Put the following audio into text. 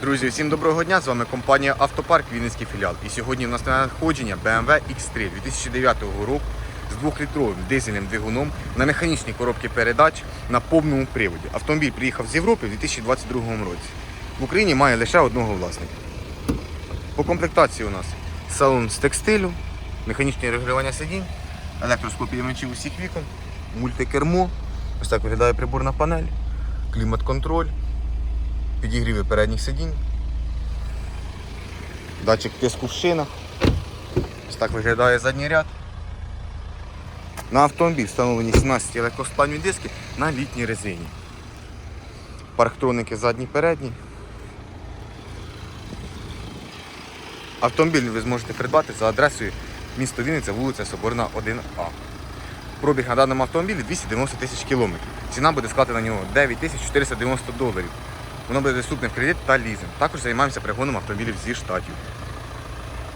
Друзі, всім доброго дня! З вами компанія Автопарк Вінницький філіал. І сьогодні у нас на надходження BMW X3 2009 року з 2-літровим дизельним двигуном на механічній коробці передач на повному приводі. Автомобіль приїхав з Європи в 2022 році. В Україні має лише одного власника. По комплектації у нас салон з текстилю, механічне регулювання сидінь, електроскопіювачів усіх вікон, мультикермо. Ось так виглядає приборна панель, клімат-контроль підігріви передніх сидінь, датчик тиску в шинах. Ось так виглядає задній ряд. На автомобіль встановлені 17 легкосплавні диски на літній резині. Парктроники задні передні. Автомобіль ви зможете придбати за адресою місто Вінниця, вулиця Соборна 1А. Пробіг на даному автомобілі 290 тисяч кілометрів. Ціна буде складена на нього 9 тисяч 490 доларів. Воно буде доступне в кредит та лізинг. Також займаємося пригоном автомобілів зі штатів.